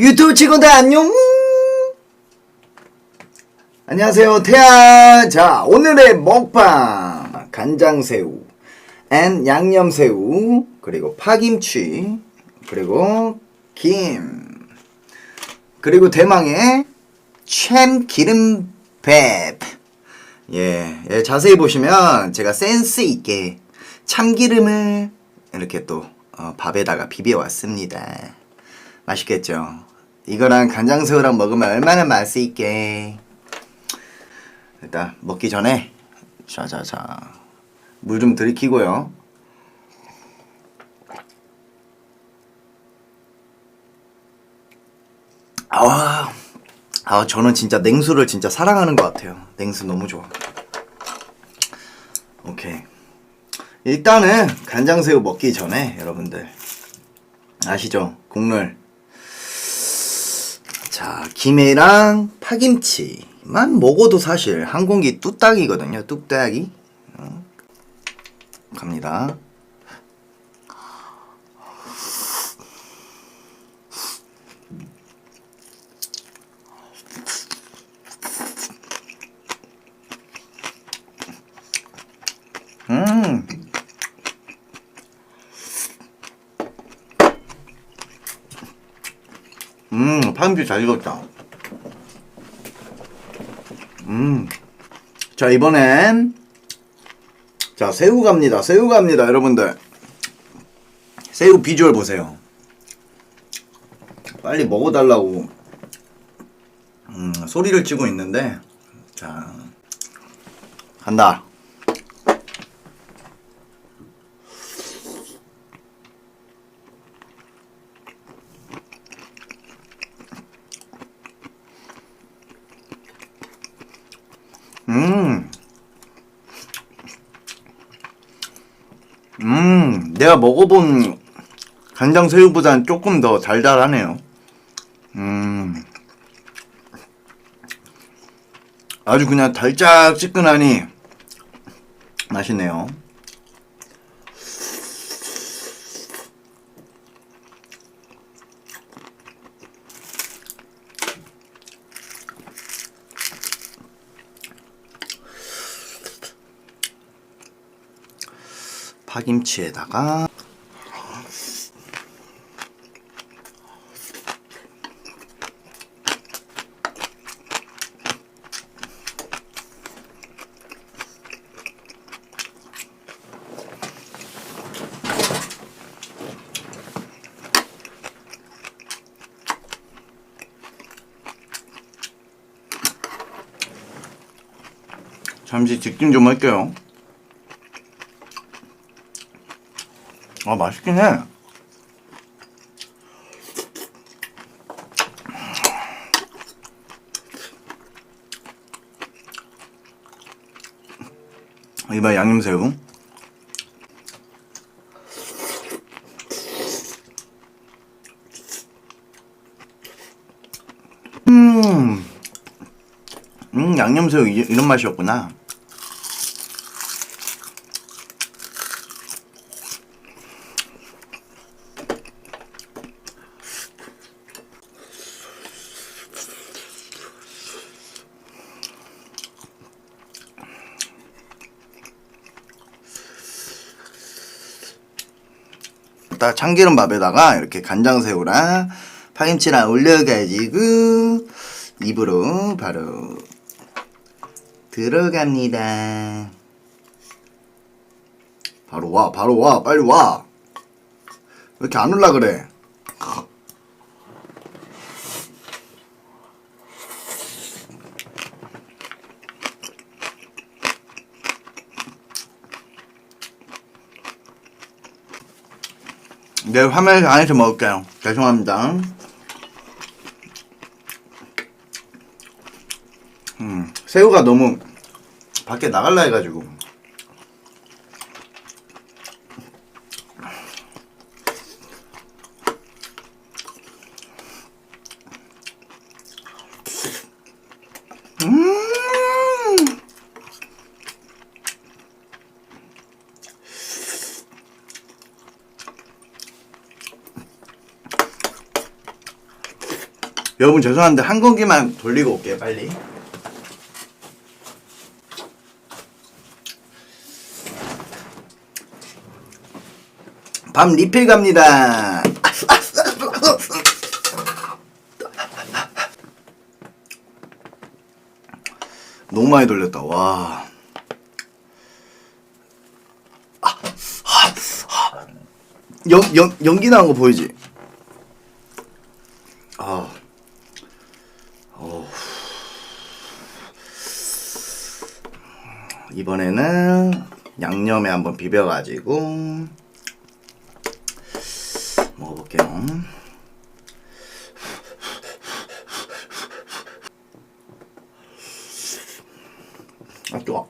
유튜브 친구들 안녕. 안녕하세요. 태아 자 오늘의 먹방. 간장새우 앤 양념새우 그리고 파김치 그리고 김 그리고 대망의 참기름밥. 예, 예, 자세히 보시면 제가 센스 있게 참기름을 이렇게 또 어, 밥에다가 비벼 왔습니다. 맛있겠죠? 이거랑 간장새우랑 먹으면 얼마나 맛이 있게. 일단 먹기 전에 자자자 물 좀 들이키고요. 아, 아 저는 진짜 냉수를 진짜 사랑하는 것 같아요. 냉수 너무 좋아. 오케이. 일단은 간장새우 먹기 전에 여러분들 아시죠? 국물. 자, 김이랑 파김치만 먹어도 사실 한 공기 뚝딱이거든요. 뚝딱이. 어. 갑니다. 음. 음, 파김치 잘 익었다. 음. 자, 이번엔, 자, 새우 갑니다. 새우 갑니다, 여러분들. 새우 비주얼 보세요. 빨리 먹어달라고, 음, 소리를 치고 있는데, 자, 간다. 내가 먹어본 간장 새우보다는 조금 더 달달하네요. 음. 아주 그냥 달짝지근하니 맛있네요. 파김치에다가 잠시 직진 좀 할게요. 아 맛있긴 해. 이번 양념새우. 음, 음 양념새우 이, 이런 맛이었구나. 딱 참기름 밥에다가 이렇게 간장새우랑 파김치랑 올려가지고 입으로 바로 들어갑니다. 바로 와, 바로 와, 빨리 와. 왜 이렇게 안 올라 그래? 내 화면 안에서 먹을게요. 죄송합니다. 음, 새우가 너무 밖에 나갈라 해가지고. 여러분 죄송한데 한 공기만 돌리고 올게요 빨리 밥 리필 갑니다 너무 많이 돌렸다 와 연, 연, 연기 나는 거 보이지? 아. 이번에는 양념에 한번 비벼가지고 먹어볼게요. 아, 좋아.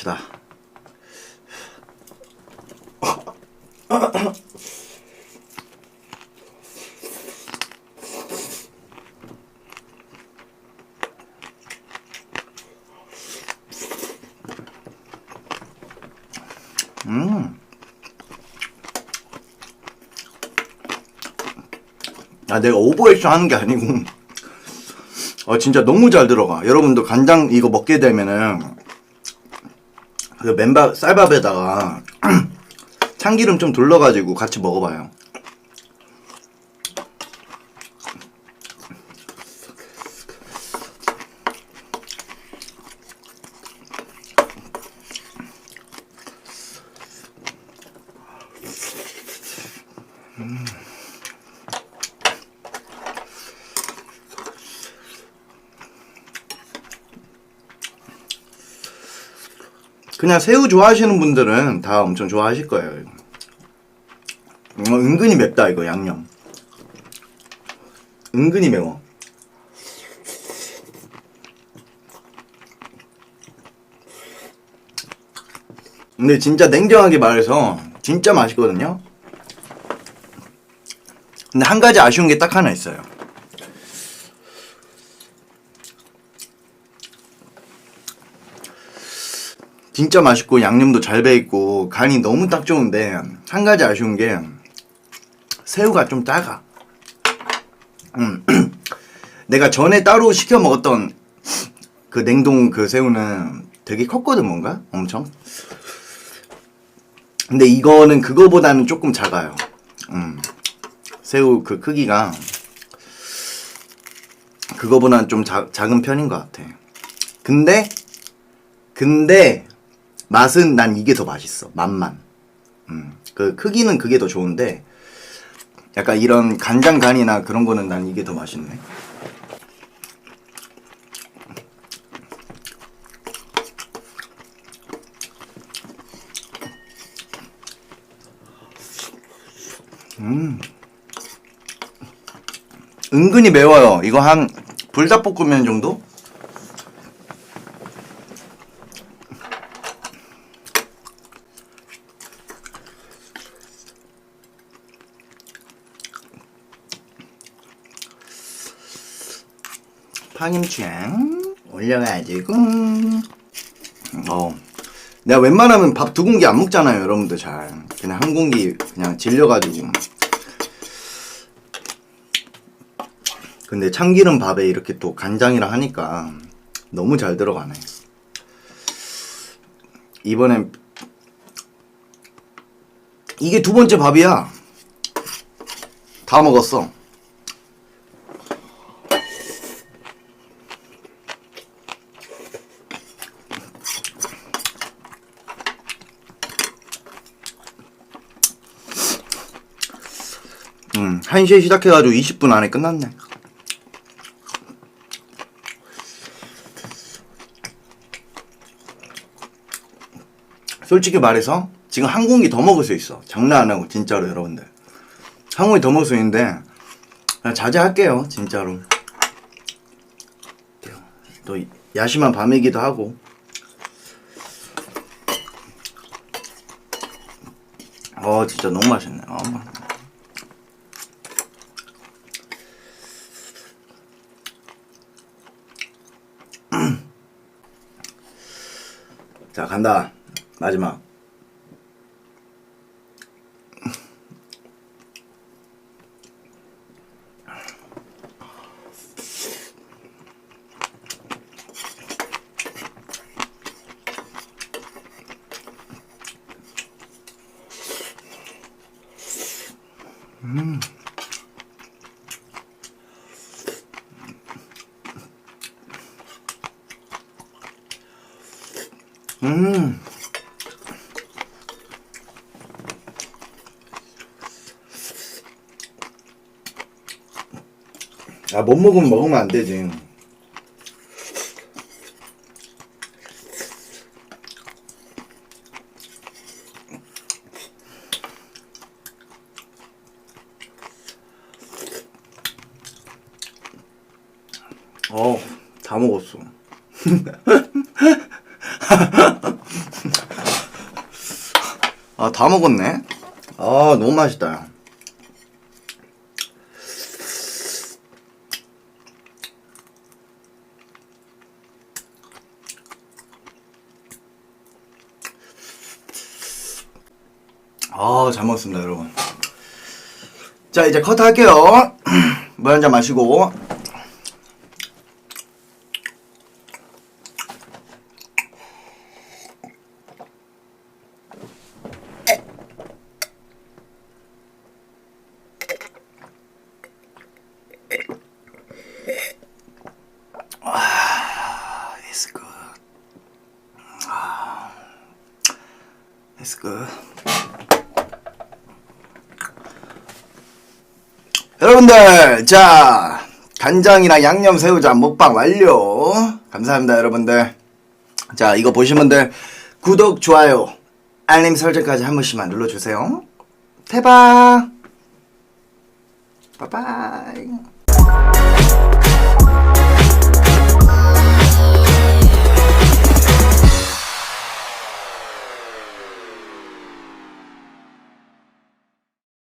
합시다. 음. 아, 내가 오버액션 하는 게 아니고, 어, 진짜 너무 잘 들어가. 여러분도 간장 이거 먹게 되면은, 그 맨밥 쌀밥에다가 참기름 좀 둘러가지고 같이 먹어봐요. 그냥 새우 좋아하시는 분들은 다 엄청 좋아하실 거예요. 이거. 어, 은근히 맵다 이거 양념. 은근히 매워. 근데 진짜 냉정하게 말해서 진짜 맛있거든요. 근데 한 가지 아쉬운 게 딱 하나 있어요. 진짜 맛있고 양념도 잘 배있고 간이 너무 딱 좋은데 한 가지 아쉬운 게 새우가 좀 작아. 음. 내가 전에 따로 시켜 먹었던 그 냉동 그 새우는 되게 컸거든 뭔가 엄청. 근데 이거는 그거보다는 조금 작아요. 음. 새우 그 크기가 그거보다는 좀 자, 작은 편인 것 같아. 근데 근데 맛은 난 이게 더 맛있어. 맛만. 음. 그 크기는 그게 더 좋은데 약간 이런 간장 간이나 그런 거는 난 이게 더 맛있네. 음. 은근히 매워요. 이거 한 불닭볶음면 정도? 파김치랑 올려가지고 어. 내가 웬만하면 밥 두 공기 안 먹잖아요 여러분들 잘. 그냥 한 공기 그냥 질려가지고. 근데 참기름 밥에 이렇게 또 간장이랑 하니까 너무 잘 들어가네. 이번엔 이게 두 번째 밥이야. 다 먹었어 음, 1시에 시작해가지고 20분 안에 끝났네. 솔직히 말해서 지금 한 공기 더 먹을 수 있어. 장난 안 하고 진짜로 여러분들. 한 공기 더 먹을 수 있는데 자제할게요 진짜로. 또 야심한 밤이기도 하고. 어 진짜 너무 맛있네. 어. 자 간다 마지막. 음. 아, 못 먹으면 먹으면 안 되지. 어, 다 먹었어. 다 먹었네. 아, 너무 맛있다. 아, 잘 먹었습니다, 여러분. 자, 이제 컷 할게요. 물 한 잔 마시고. 여러분들, 자, 간장이랑 양념 새우젓 먹방 완료. 감사합니다, 여러분들. 자, 이거 보신 분들, 구독, 좋아요, 알림 설정까지 한 번씩만 눌러주세요. 대박! 빠빠이.